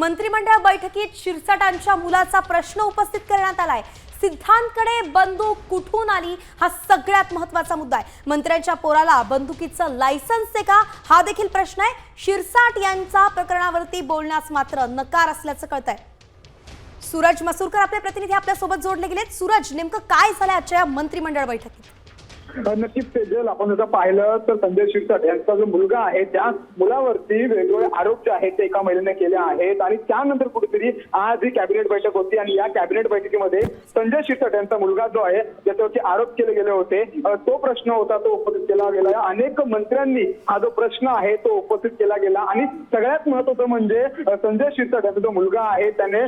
मंत्रिमंडळ बैठकीत शिरसाटांच्या मुलाचा प्रश्न उपस्थित करण्यात आलाय. सिद्धांतकडे बंदूक कुठून आली? हा सगळ्यात महत्त्वाचा मुद्दा आहे. मंत्र्यांच्या पोराला बंदुकीचं लायसन्स आहे का? हा देखील प्रश्न आहे. शिरसाट यांचा प्रकरणावरती बोलण्यास मात्र नकार असल्याचं कळतंय. सूरज मसूरकर आपले प्रतिनिधी आपल्यासोबत जोडले गेलेत. सूरज नेमकं काय झालं आजच्या मंत्रिमंडळ बैठकीत? नक्कीच तेजल आपण जर पाहिलं तर संजय शिरसाट यांचा जो मुलगा आहे त्या मुलावरती वेगवेगळे आरोप जे आहेत ते एका महिलेने केले आहेत. आणि त्यानंतर कुठेतरी आज ही कॅबिनेट बैठक होती आणि या कॅबिनेट बैठकीमध्ये संजय शिरसाट यांचा मुलगा जो आहे ज्याच्यावरती आरोप केले गेले होते तो प्रश्न होता तो उपस्थित केला गेला. अनेक मंत्र्यांनी हा जो प्रश्न आहे तो उपस्थित केला गेला. आणि सगळ्यात महत्वाचं म्हणजे संजय शिरसाट यांचा जो मुलगा आहे त्याने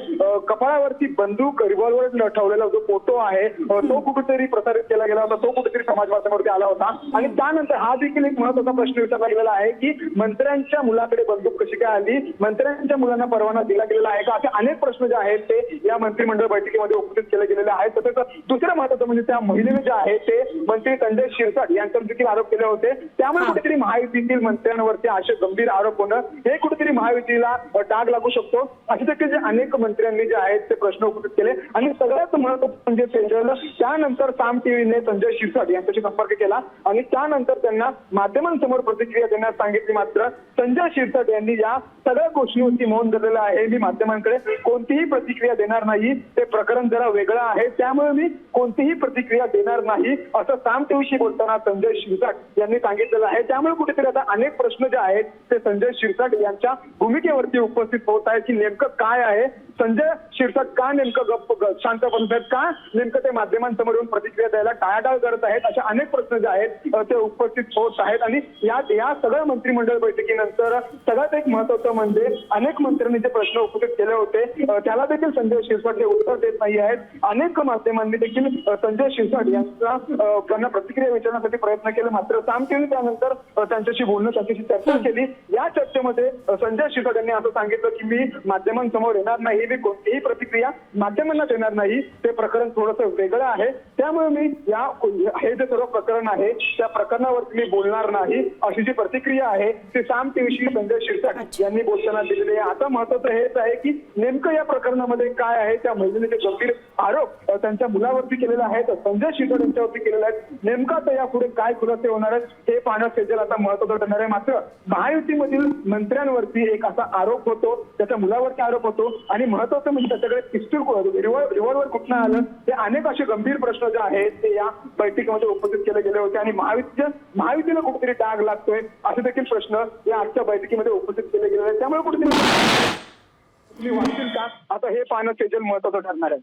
कपाळावरती बंदूक रिव्हॉल्वर ठेवलेला जो फोटो आहे तो कुठेतरी प्रसारित केला गेला होता. तो कुठेतरी समाज माध्यमावरती आला होता. आणि त्यानंतर हा देखील एक महत्त्वाचा प्रश्न विचारला गेलेला आहे की मंत्र्यांच्या मुलाकडे बंदूक कशी काय आली? मंत्र्यांच्या मुलांना परवाना दिला गेलेला आहे का? असे अनेक प्रश्न जे आहेत ते या मंत्रिमंडळ बैठकीमध्ये उपस्थित केले गेलेले आहेत. तसंच दुसरं महत्वाचं म्हणजे त्या महिलेने जे आहे ते मंत्री संजय शिरसाट यांच्यावर देखील आरोप केले होते. त्यामुळे कुठेतरी महायुतीतील मंत्र्यांवरती असे गंभीर आरोप होणं हे कुठेतरी महायुतीला डाग लागू शकतो. असे देखील जे अनेक मंत्र्यांनी जे आहेत ते प्रश्न उपस्थित केले. आणि सगळ्यात महत्वाचं म्हणजे त्यानंतर साम टीव्हीने संजय शिरसाट यांच्याशी संपर्क केला आणि त्यानंतर त्यांना माध्यमांसमोर प्रतिक्रिया देण्यास सांगितली मात्र संजय शिरसाट यांनी या सगळ्या गोष्टीवरती मौन धरलेलं आहे. मी माध्यमांकडे कोणतीही प्रतिक्रिया देणार नाही. ते प्रकरण जरा वेगळं आहे. त्यामुळे मी कोणतीही प्रतिक्रिया देणार नाही असं साम टीव्हीशी बोलताना संजय शिरसाट यांनी सांगितलेलं आहे. त्यामुळे कुठेतरी आता अनेक प्रश्न जे आहेत ते संजय शिरसाट यांच्या भूमिकेवरती उपस्थित होत आहे की नेमकं काय आहे? संजय शिरसाट का नेमकं गप्प ग- शांत बनत आहेत? का नेमकं ते माध्यमांसमोर येऊन प्रतिक्रिया द्यायला टाळाटाळ करत आहेत? अशा अनेक प्रश्न जे आहेत ते उपस्थित होत आहेत. आणि या या सगळ्या मंत्रिमंडळ बैठकीनंतर सगळ्यात एक महत्वाचं म्हणजे अनेक मंत्र्यांनी जे प्रश्न उपस्थित केले होते त्याला देखील संजय शिरसाट हे उत्तर देत नाही आहेत. अनेक माध्यमांनी देखील संजय शिरसाट यांचा त्यांना प्रतिक्रिया विचारण्यासाठी प्रयत्न केले. मात्र साम टीव्ही त्यानंतर त्यांच्याशी बोलणं त्यांच्याशी चर्चा केली. या चर्चेमध्ये संजय शिरसाट यांनी असं सांगितलं की मी माध्यमांसमोर येणार नाही मी कोणतीही प्रतिक्रिया माध्यमांना देणार नाही. ते प्रकरण थोडंसं वेगळं आहे. त्यामुळे मी या हे जे सर्व प्रकरण आहे त्या प्रकरणावरती मी बोलणार नाही. अशी जी प्रतिक्रिया आहे ती साम टीव्हीशी संजय शिरसाट यांनी बोलताना दिलेली आहे. आता महत्वाचं हेच आहे की नेमकं या प्रकरणामध्ये काय आहे? त्या महिलेने जे गंभीर आरोप त्यांच्या मुलावरती केलेले आहेत संजय शिरसाट यांच्यावरती केलेले आहेत नेमका आता यापुढे काय खुलासे होणार आहेत हे पाहणं सेजल आता महत्वाचं ठरणार आहे. मात्र महायुतीमधील मंत्र्यांवरती एक असा आरोप होतो त्याच्या मुलावरती आरोप होतो. आणि महत्वाचं म्हणजे त्याच्याकडे पिस्तूल रिव्हॉल्वर कुठनं आलं? हे अनेक असे गंभीर प्रश्न जे आहेत ते या बैठकीमध्ये घोषित केले गेले होते आणि महायुतीच्या महायुतीला कुठेतरी डाग लागतोय असे देखील प्रश्न या आजच्या बैठकीमध्ये उपस्थित केले गेले आहेत. त्यामुळे कुठेतरी तुम्ही वाचतील का? आता हे पाहणं सेजल महत्वाचं ठरणार आहे.